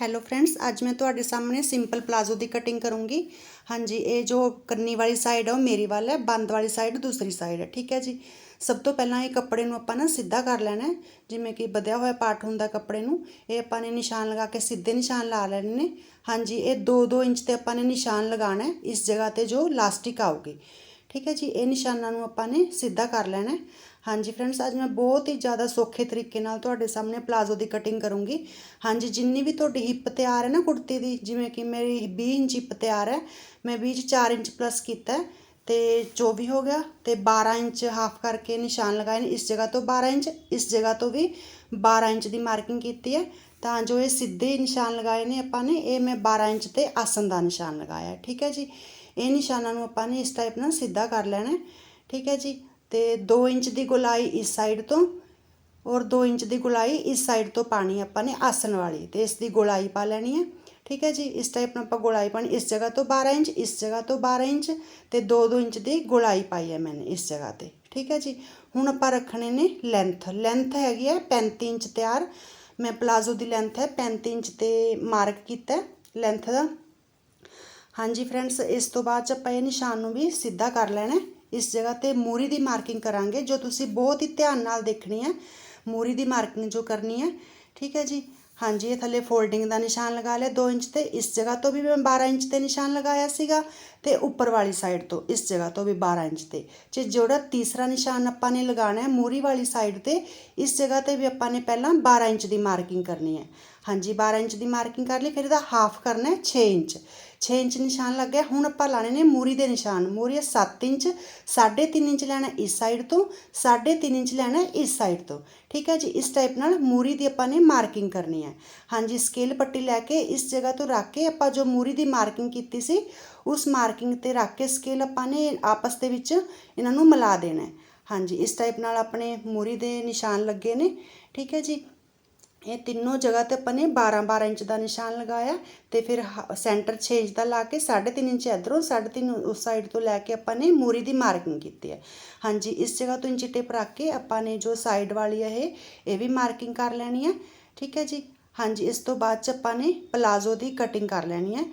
Hello friends ਅੱਜ ਮੈਂ ਤੁਹਾਡੇ ਸਾਹਮਣੇ ਸਿੰਪਲ ਪਲਾਜ਼ੋ ਦੀ ਕਟਿੰਗ ਕਰੂੰਗੀ। ਹਾਂਜੀ, ਇਹ ਜੋ ਕੰਨੀ ਵਾਲੀ ਸਾਈਡ ਹੈ ਉਹ ਮੇਰੀ ਵੱਲ ਹੈ, ਬੰਦ ਵਾਲੀ ਸਾਈਡ ਦੂਸਰੀ ਸਾਈਡ ਹੈ, ਠੀਕ ਹੈ ਜੀ? ਸਭ ਤੋਂ ਪਹਿਲਾਂ ਇਹ ਕੱਪੜੇ ਨੂੰ ਆਪਾਂ ਨਾ ਸਿੱਧਾ ਕਰ ਲੈਣਾ ਹੈ, ਜਿਵੇਂ ਕਿ ਵਧਿਆ ਹੋਇਆ ਪਾਰਟ ਹੁੰਦਾ ਕੱਪੜੇ ਨੂੰ, ਇਹ ਆਪਾਂ ਨੇ ਨਿਸ਼ਾਨ ਲਗਾ ਕੇ ਸਿੱਧੇ ਨਿਸ਼ਾਨ ਲਾ ਲੈਣੇ ਨੇ। ਹਾਂਜੀ, ਇਹ 2-2 ਇੰਚ ਤੇ ਆਪਾਂ ਨੇ ਨਿਸ਼ਾਨ ਲਗਾਉਣਾ ਹੈ, ਇਸ ਜਗ੍ਹਾ ਤੇ ਜੋ ਲਾਸਟਿਕ ਆਊਗੀ। ਠੀਕ ਹੈ ਜੀ, ਇਹ ਨਿਸ਼ਾਨਾਂ ਨੂੰ ਆਪਾਂ ਨੇ ਸਿੱਧਾ ਕਰ ਲੈਣਾ ਹਾਂਜੀ ਫਰੈਂਡਸ ਅੱਜ ਮੈਂ ਬਹੁਤ ਹੀ ਜ਼ਿਆਦਾ ਸੌਖੇ ਤਰੀਕੇ ਨਾਲ ਤੁਹਾਡੇ ਸਾਹਮਣੇ ਪਲਾਜ਼ੋ ਦੀ ਕਟਿੰਗ ਕਰੂੰਗੀ। ਹਾਂਜੀ, ਜਿੰਨੀ ਵੀ ਤੁਹਾਡੀ ਹਿੱਪ ਤਿਆਰ ਹੈ ਨਾ ਕੁੜਤੀ ਦੀ, ਜਿਵੇਂ ਕਿ ਮੇਰੀ 20 ਇੰਚ ਹਿੱਪ ਤਿਆਰ ਹੈ, ਮੈਂ 20 ਚ 4 ਇੰਚ ਪਲੱਸ ਕੀਤਾ ਹੈ, ਤੇ 24 ਹੋ ਗਿਆ, ਤੇ 12 ਇੰਚ ਹਾਫ ਕਰਕੇ ਨਿਸ਼ਾਨ ਲਗਾਏ ਨੇ, ਇਸ ਜਗ੍ਹਾ ਤੋਂ 12 ਇੰਚ, ਇਸ ਜਗ੍ਹਾ ਤੋਂ ਵੀ 12 ਇੰਚ ਦੀ ਮਾਰਕਿੰਗ ਕੀਤੀ ਹੈ। ਤਾਂ ਜੋ ਇਹ ਸਿੱਧੇ ਨਿਸ਼ਾਨ ਲਗਾਏ ਨੇ ਆਪਾਂ ਨੇ, ਇਹ ਮੈਂ 12 ਇੰਚ ਤੇ ਆਸਨ ਦਾ ਨਿਸ਼ਾਨ ਲਗਾਇਆ ਠੀਕ ਹੈ ਜੀ? ਇਹ ਨਿਸ਼ਾਨਾਂ ਨੂੰ ਆਪਾਂ ਨੇ ਇਸ ਟਾਈਪ ਨਾਲ ਸਿੱਧਾ ਕਰ ਲੈਣਾ ਠੀਕ ਹੈ ਜੀ? ਤੇ 2 ਇੰਚ ਦੀ ਗੁਲਾਈ ਇਸ ਸਾਈਡ ਤੋਂ ਔਰ 2 ਇੰਚ ਦੀ ਗੁਲਾਈ ਇਸ ਸਾਈਡ ਤੋਂ ਪਾਣੀ ਆਪਾਂ ਨੇ ਆਸਨ ਵਾਲੀ ਤੇ ਇਸ ਦੀ ਗੋਲਾਈ ਪਾ ਲੈਣੀ ਹੈ। ਠੀਕ ਹੈ ਜੀ, ਇਸ ਟਾਈਪ ਨਾਲ ਆਪਾਂ ਗੋਲਾਈ ਪਾਣੀ ਇਸ ਜਗ੍ਹਾ ਤੋਂ 12 ਇੰਚ, ਇਸ ਜਗ੍ਹਾ ਤੋਂ 12 ਇੰਚ ਤੇ 2-2 ਇੰਚ ਦੀ ਗੋਲਾਈ ਪਾਈ ਹੈ ਮੈंने ਇਸ ਜਗ੍ਹਾ ਤੇ। ਠੀਕ ਹੈ ਜੀ, ਹੁਣ ਆਪਾਂ ਰੱਖਣੇ ਨੇ ਲੈਂਥ ਲੈਂਥ ਹੈਗੀ ਹੈ 35 ਇੰਚ ਤਿਆਰ। ਮੈਂ ਪਲਾਜ਼ੋ ਦੀ ਲੈਂਥ ਹੈ 35 ਇੰਚ ਤੇ ਮਾਰਕ ਕੀਤਾ ਲੈਂਥ ਦਾ। ਹਾਂਜੀ ਫਰੈਂਡਸ ਇਸ ਤੋਂ ਬਾਅਦ ਚ ਆਪਾਂ ਇਹ ਨਿਸ਼ਾਨ ਨੂੰ ਵੀ ਸਿੱਧਾ ਕਰ ਲੈਣਾ ਇਸ ਜਗ੍ਹਾ ਤੇ ਮੂਰੀ ਦੀ ਮਾਰਕਿੰਗ ਕਰਾਂਗੇ, ਜੋ ਤੁਸੀਂ ਬਹੁਤ ਹੀ ਧਿਆਨ ਨਾਲ ਦੇਖਣੀ ਹੈ, ਮੂਰੀ ਦੀ ਮਾਰਕਿੰਗ ਜੋ ਕਰਨੀ ਹੈ, ਠੀਕ ਹੈ ਜੀ? ਹਾਂਜੀ, ਇਹ ਥੱਲੇ ਫੋਲਡਿੰਗ ਦਾ ਨਿਸ਼ਾਨ ਲਗਾ ਲਿਆ 2 ਇੰਚ ਤੇ, ਇਸ ਜਗ੍ਹਾ ਤੋਂ ਵੀ ਮੈਂ 12 ਇੰਚ ਤੇ ਨਿਸ਼ਾਨ ਲਗਾਇਆ ਸੀਗਾ ਤੇ ਉੱਪਰ ਵਾਲੀ ਸਾਈਡ ਤੋਂ, ਇਸ ਜਗ੍ਹਾ ਤੋਂ ਵੀ 12 ਇੰਚ ਤੇ। ਜੇ ਜਿਹੜਾ ਤੀਸਰਾ ਨਿਸ਼ਾਨ ਆਪਾਂ ਨੇ ਲਗਾਉਣਾ ਹੈ ਮੂਰੀ ਵਾਲੀ ਸਾਈਡ ਤੇ, ਇਸ ਜਗ੍ਹਾ ਤੇ ਵੀ ਆਪਾਂ ਨੇ ਪਹਿਲਾਂ 12 ਇੰਚ ਦੀ ਮਾਰਕਿੰਗ ਕਰਨੀ ਹੈ। ਹਾਂਜੀ 12 ਇੰਚ ਦੀ ਮਾਰਕਿੰਗ ਕਰ ਲਈ, ਫਿਰ ਇਹਦਾ ਹਾਫ ਕਰਨਾ ਹੈ 6 ਇੰਚ। 6 ਇੰਚ ਨਿਸ਼ਾਨ ਲੱਗ ਗਿਆ, ਹੁਣ ਆਪਾਂ ਲਾਣੇ ਨੇ ਮੂਰੀ ਦੇ ਨਿਸ਼ਾਨ। ਮੂਰੀ ਹੈ 7 ਇੰਚ 3.5 ਇੰਚ ਲੈਣਾ ਇਸ ਸਾਈਡ ਤੋਂ 3.5 ਇੰਚ ਲੈਣਾ ਇਸ ਸਾਈਡ ਤੋਂ। ਠੀਕ ਹੈ ਜੀ, ਇਸ ਟਾਈਪ ਨਾਲ ਮੂਰੀ ਦੀ ਆਪਾਂ ਨੇ ਮਾਰਕਿੰਗ ਕਰਨੀ ਹੈ। ਹਾਂਜੀ ਸਕੇਲ ਪੱਟੀ ਲੈ ਕੇ ਇਸ ਜਗ੍ਹਾ ਤੋਂ ਰੱਖ ਕੇ ਆਪਾਂ ਜੋ ਮੂਰੀ ਦੀ ਮਾਰਕਿੰਗ ਕੀਤੀ ਸੀ, ਉਸ ਮਾਰਕਿੰਗ ਤੇ ਰੱਖ ਕੇ ਸਕੇਲ ਆਪਾਂ ਨੇ ਆਪਸ ਦੇ ਵਿੱਚ ਇਹਨਾਂ ਨੂੰ ਮਿਲਾ ਦੇਣਾ ਹੈ। ਹਾਂਜੀ, ਇਸ ਟਾਈਪ ਨਾਲ ਆਪਣੇ ਮੂਰੀ ਦੇ ਨਿਸ਼ਾਨ ਲੱਗੇ ਨੇ। ਠੀਕ ਹੈ ਜੀ ਇਹ ਤਿੰਨੋਂ ਜਗ੍ਹਾ ਤੇ ਆਪਾਂ ਨੇ 12 12 ਇੰਚ ਦਾ ਨਿਸ਼ਾਨ ਲਗਾਇਆ ਤੇ ਫਿਰ ਸੈਂਟਰ 6 ਇੰਚ ਦਾ ਲਾ ਕੇ 3.5 ਇੰਚ ਇਧਰੋਂ 3.5 ਉਸ ਸਾਈਡ ਤੋਂ ਲੈ ਕੇ ਆਪਾਂ ਨੇ ਮੂਰੀ ਦੀ ਮਾਰਕਿੰਗ ਕੀਤੀ ਹੈ। ਹਾਂਜੀ, ਇਸ ਜਗ੍ਹਾ ਤੋਂ ਇੰਚੀ ਟੇਪ ਰੱਖ ਕੇ ਆਪਾਂ ਨੇ ਜੋ ਸਾਈਡ ਵਾਲੀ ਹੈ ਇਹ ਇਹ ਵੀ ਮਾਰਕਿੰਗ ਕਰ ਲੈਣੀ ਹੈ। ਠੀਕ ਹੈ ਜੀ? ਹਾਂਜੀ, ਇਸ ਤੋਂ ਬਾਅਦ ਚ ਆਪਾਂ ਨੇ ਪਲਾਜ਼ੋ ਦੀ ਕਟਿੰਗ ਕਰ ਲੈਣੀ ਹੈ।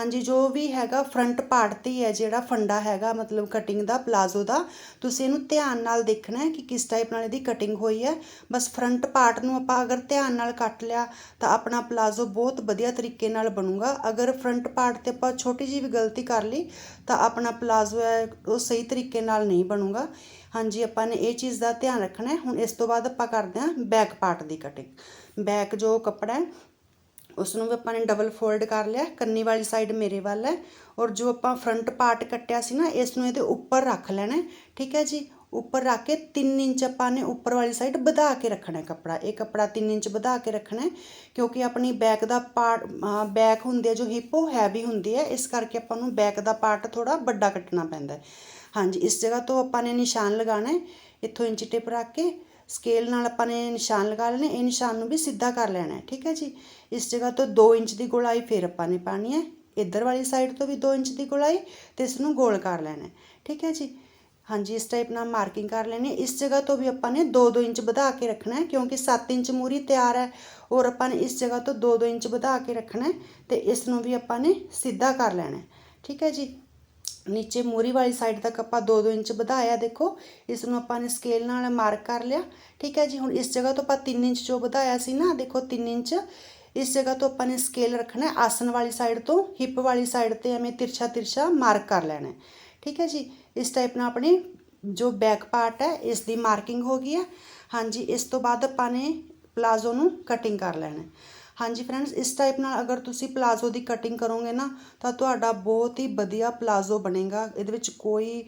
ਹਾਂਜੀ, ਜੋ ਵੀ ਹੈਗਾ ਫਰੰਟ ਪਾਰਟ ਤੇ ਹੀ ਹੈ ਜਿਹੜਾ ਫੰਡਾ ਹੈਗਾ, ਮਤਲਬ ਕਟਿੰਗ ਦਾ ਪਲਾਜ਼ੋ ਦਾ। ਤੁਸੀਂ ਇਹਨੂੰ ਧਿਆਨ ਨਾਲ ਦੇਖਣਾ ਹੈ ਕਿ ਕਿਸ ਟਾਈਪ ਨਾਲ ਇਹਦੀ ਕਟਿੰਗ ਹੋਈ ਹੈ। ਬਸ ਫਰੰਟ ਪਾਰਟ ਨੂੰ ਆਪਾਂ ਅਗਰ ਧਿਆਨ ਨਾਲ ਕੱਟ ਲਿਆ, ਤਾਂ ਆਪਣਾ ਪਲਾਜ਼ੋ ਬਹੁਤ ਵਧੀਆ ਤਰੀਕੇ ਨਾਲ ਬਣੂਗਾ। ਅਗਰ ਫਰੰਟ ਪਾਰਟ ਤੇ ਆਪਾਂ ਛੋਟੀ ਜਿਹੀ ਵੀ ਗਲਤੀ ਕਰ ਲਈ, ਤਾਂ ਆਪਣਾ ਪਲਾਜ਼ੋ ਹੈ, ਉਹ ਸਹੀ ਤਰੀਕੇ ਨਾਲ ਨਹੀਂ ਬਣੂਗਾ। ਹਾਂਜੀ, ਆਪਾਂ ਨੇ ਇਹ ਚੀਜ਼ ਦਾ ਧਿਆਨ ਰੱਖਣਾ ਹੈ। ਹੁਣ ਇਸ ਤੋਂ ਬਾਅਦ ਆਪਾਂ ਕਰਦੇ ਹਾਂ ਬੈਕ ਪਾਰਟ ਦੀ ਕਟਿੰਗ ਬੈਕ ਜੋ ਕੱਪੜਾ ਹੈ ਉਸ ਨੂੰ ਵੀ ਆਪਾਂ ਨੇ ਡਬਲ ਫੋਲਡ ਕਰ ਲਿਆ। ਕੰਨੀ ਵਾਲੀ ਸਾਈਡ ਮੇਰੇ ਵੱਲ ਹੈ। ਔਰ ਜੋ ਆਪਾਂ ਫਰੰਟ ਪਾਰਟ ਕੱਟਿਆ ਸੀ ਨਾ, ਇਸ ਨੂੰ ਇਹਦੇ ਉੱਪਰ ਰੱਖ ਲੈਣਾ ਠੀਕ ਹੈ ਜੀ? ਉੱਪਰ ਰੱਖ ਕੇ 3 ਇੰਚ ਆਪਾਂ ਨੇ ਉੱਪਰ ਵਾਲੀ ਸਾਈਡ ਵਧਾ ਕੇ ਰੱਖਣਾ ਕੱਪੜਾ। ਇਹ ਕੱਪੜਾ 3 ਇੰਚ ਵਧਾ ਕੇ ਰੱਖਣਾ ਕਿਉਂਕਿ ਆਪਣੀ ਬੈਕ ਦਾ ਪਾਰਟ ਬੈਕ ਹੁੰਦੀ ਹੈ ਜੋ ਹਿਪ ਉਹ ਹੈਵੀ ਹੁੰਦੀ ਹੈ। ਇਸ ਕਰਕੇ ਆਪਾਂ ਨੂੰ ਬੈਕ ਦਾ ਪਾਰਟ ਥੋੜਾ ਵੱਡਾ ਕੱਟਣਾ ਪੈਂਦਾ ਹੈ। ਹਾਂਜੀ, ਇਸ ਜਗ੍ਹਾ ਤੋਂ ਆਪਾਂ ਨੇ ਨਿਸ਼ਾਨ ਲਗਾਉਣਾ ਹੈ। ਇੱਥੋਂ ਇੰਚ ਟੇਪ ਰੱਖ ਕੇ ਸਕੇਲ ਨਾਲ ਆਪਾਂ ਨੇ ਨਿਸ਼ਾਨ ਲਗਾ ਲੈਣੇ, ਇਹ ਨਿਸ਼ਾਨ ਨੂੰ ਵੀ ਸਿੱਧਾ ਕਰ ਲੈਣਾ ਹੈ, ਠੀਕ ਹੈ ਜੀ? ਇਸ ਜਗ੍ਹਾ ਤੋਂ 2 ਇੰਚ ਦੀ ਗੋਲਾਈ ਫਿਰ ਆਪਾਂ ਨੇ ਪਾਣੀ ਹੈ, ਇੱਧਰ ਵਾਲੀ ਸਾਈਡ ਤੋਂ ਵੀ 2 ਇੰਚ ਦੀ ਗੋਲਾਈ ਤੇ ਇਸ ਨੂੰ ਗੋਲ ਕਰ ਲੈਣਾ ਹੈ, ਠੀਕ ਹੈ ਜੀ? ਹਾਂਜੀ, ਇਸ ਟਾਈਪ ਨਾਲ ਮਾਰਕਿੰਗ ਕਰ ਲੈਣੀ ਇਸ ਜਗ੍ਹਾ ਤੋਂ ਵੀ ਆਪਾਂ ਨੇ 2-2 ਇੰਚ ਵਧਾ ਕੇ ਰੱਖਣਾ ਹੈ, ਕਿਉਂਕਿ 7 ਇੰਚ ਮੂਰੀ ਤਿਆਰ ਹੈ, ਔਰ ਆਪਾਂ ਨੇ ਇਸ ਜਗ੍ਹਾ ਤੋਂ 2-2 ਇੰਚ ਵਧਾ ਕੇ ਰੱਖਣਾ ਹੈ ਤੇ ਇਸ ਨੂੰ ਵੀ ਆਪਾਂ ਨੇ ਸਿੱਧਾ ਕਰ ਲੈਣਾ ਠੀਕ ਹੈ ਜੀ? ਨੀਚੇ ਮੂਰੀ ਵਾਲੀ ਸਾਈਡ ਤੱਕ ਆਪਾਂ 2-2 ਇੰਚ ਵਧਾਇਆ, ਦੇਖੋ। ਇਸ ਨੂੰ ਆਪਾਂ ਨੇ ਸਕੇਲ ਨਾਲ ਮਾਰਕ ਕਰ ਲਿਆ। ਠੀਕ ਹੈ ਜੀ, ਹੁਣ ਇਸ ਜਗ੍ਹਾ ਤੋਂ ਆਪਾਂ 3 ਇੰਚ ਜੋ ਵਧਾਇਆ ਸੀ ਨਾ, ਦੇਖੋ 3 ਇੰਚ। ਇਸ ਜਗ੍ਹਾ ਤੋਂ ਆਪਾਂ ਨੇ ਸਕੇਲ ਰੱਖਣਾ ਹੈ ਆਸਨ ਵਾਲੀ ਸਾਈਡ ਤੋਂ ਹਿੱਪ ਵਾਲੀ ਸਾਈਡ ਤੇ ਐਵੇਂ ਤਿਰਛਾ ਤਿਰਛਾ ਮਾਰਕ ਕਰ ਲੈਣਾ ਠੀਕ ਹੈ ਜੀ, ਇਸ ਟਾਈਪ ਨਾਲ ਆਪਣੀ ਜੋ ਬੈਕ ਪਾਰਟ ਹੈ, ਇਸ ਦੀ ਮਾਰਕਿੰਗ ਹੋ ਗਈ ਹੈ। ਹਾਂਜੀ, ਇਸ ਤੋਂ ਬਾਅਦ ਆਪਾਂ ਨੇ ਪਲਾਜ਼ੋ ਨੂੰ ਕਟਿੰਗ ਕਰ ਲੈਣਾ ਹਾਂਜੀ ਫਰੈਂਡਸ ਇਸ ਟਾਈਪ ਨਾਲ ਅਗਰ ਤੁਸੀਂ ਪਲਾਜ਼ੋ ਦੀ ਕਟਿੰਗ ਕਰੋਗੇ ਨਾ, ਤਾਂ ਤੁਹਾਡਾ ਬਹੁਤ ਹੀ ਵਧੀਆ ਪਲਾਜ਼ੋ ਬਣੇਗਾ। ਇਹਦੇ ਵਿੱਚ ਕੋਈ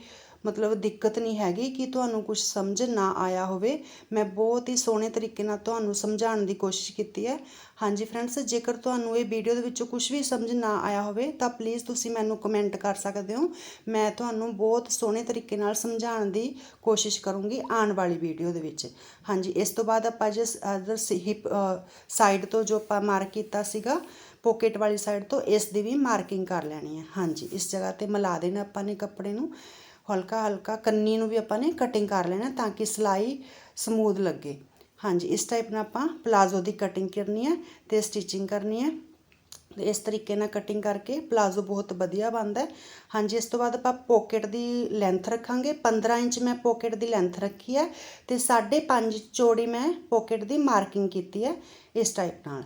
ਮਤਲਬ ਦਿੱਕਤ ਨਹੀਂ ਹੈਗੀ ਕਿ ਤੁਹਾਨੂੰ ਕੁਝ ਸਮਝ ਨਾ ਆਇਆ ਹੋਵੇ। ਮੈਂ ਬਹੁਤ ਹੀ ਸੋਹਣੇ ਤਰੀਕੇ ਨਾਲ ਤੁਹਾਨੂੰ ਸਮਝਾਉਣ ਦੀ ਕੋਸ਼ਿਸ਼ ਕੀਤੀ ਹੈ। ਹਾਂਜੀ ਫਰੈਂਡਸ, ਜੇਕਰ ਤੁਹਾਨੂੰ ਇਹ ਵੀਡੀਓ ਦੇ ਵਿੱਚੋਂ ਕੁਝ ਵੀ ਸਮਝ ਨਾ ਆਇਆ ਹੋਵੇ, ਤਾਂ ਪਲੀਜ਼ ਤੁਸੀਂ ਮੈਨੂੰ ਕਮੈਂਟ ਕਰ ਸਕਦੇ ਹੋ। ਮੈਂ ਤੁਹਾਨੂੰ ਬਹੁਤ ਸੋਹਣੇ ਤਰੀਕੇ ਨਾਲ ਸਮਝਾਉਣ ਦੀ ਕੋਸ਼ਿਸ਼ ਕਰੂੰਗੀ ਆਉਣ ਵਾਲੀ ਵੀਡੀਓ ਦੇ ਵਿੱਚ। ਹਾਂਜੀ, ਇਸ ਤੋਂ ਬਾਅਦ ਆਪਾਂ ਜਿਸ ਅਦਰ ਹਿਪ ਸਾਈਡ ਤੋਂ ਜੋ ਆਪਾਂ ਮਾਰਕ ਕੀਤਾ ਸੀਗਾ ਪੋਕੇਟ ਵਾਲੀ ਸਾਈਡ ਤੋਂ ਇਸ ਦੀ ਵੀ ਮਾਰਕਿੰਗ ਕਰ ਲੈਣੀ ਹੈ। ਹਾਂਜੀ, ਇਸ ਜਗ੍ਹਾ ਤੇ ਮਿਲਾ ਦੇਣਾ ਆਪਾਂ ਨੇ ਕੱਪੜੇ ਨੂੰ। ਹਲਕਾ ਹਲਕਾ ਕੰਨੀ ਨੂੰ ਵੀ ਆਪਾਂ ਨੇ ਕਟਿੰਗ ਕਰ ਲੈਣਾ ਤਾਂ ਕਿ ਸਿਲਾਈ ਸਮੂਥ ਲੱਗੇ। ਹਾਂਜੀ, ਇਸ ਟਾਈਪ ਨਾਲ ਆਪਾਂ ਪਲਾਜ਼ੋ ਦੀ ਕਟਿੰਗ ਕਰਨੀ ਹੈ ਤੇ ਸਟਿਚਿੰਗ ਕਰਨੀ ਹੈ। ਇਸ ਤਰੀਕੇ ਨਾਲ ਕਟਿੰਗ ਕਰਕੇ ਪਲਾਜ਼ੋ ਬਹੁਤ ਵਧੀਆ ਬਣਦਾ ਹਾਂਜੀ, ਇਸ ਤੋਂ ਬਾਅਦ ਆਪਾਂ ਪੋਕਟ ਦੀ ਲੈਂਥ ਰੱਖਾਂਗੇ। 15 ਇੰਚ ਮੈਂ ਪੋਕਟ ਦੀ ਲੈਂਥ ਰੱਖੀ ਹੈ ਤੇ 5.5 ਚੌੜੀ ਮੈਂ ਪੋਕਟ ਦੀ ਮਾਰਕਿੰਗ ਕੀਤੀ ਹੈ ਇਸ ਟਾਈਪ ਨਾਲ।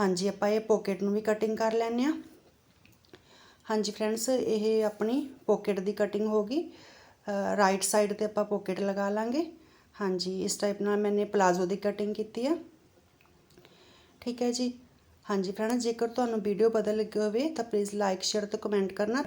ਹਾਂਜੀ, ਆਪਾਂ ਇਹ ਪੋਕਟ ਨੂੰ ਵੀ ਕਟਿੰਗ ਕਰ ਲੈਂਦੇ ਹਾਂ। ਹਾਂਜੀ ਫਰੈਂਡਸ, ਇਹ ਆਪਣੀ ਪੋਕਟ ਦੀ ਕਟਿੰਗ ਹੋ ਗਈ। ਰਾਈਟ ਸਾਈਡ ਤੇ ਆਪਾਂ ਪੋਕਟ ਲਗਾ ਲਾਂਗੇ। ਹਾਂਜੀ, ਇਸ ਟਾਈਪ ਨਾਲ ਮੈਨੇ ਪਲਾਜ਼ੋ ਦੀ ਕਟਿੰਗ ਕੀਤੀ ਆ। ਠੀਕ ਹੈ ਜੀ। ਹਾਂਜੀ ਫਰੈਂਡਸ, ਜੇਕਰ ਤੁਹਾਨੂੰ ਵੀਡੀਓ ਬਦਲ ਲੱਗੀ ਹੋਵੇ ਤਾਂ ਪਲੀਜ਼ ਲਾਈਕ ਸ਼ੇਅਰ ਤੇ ਕਮੈਂਟ ਕਰਨਾ।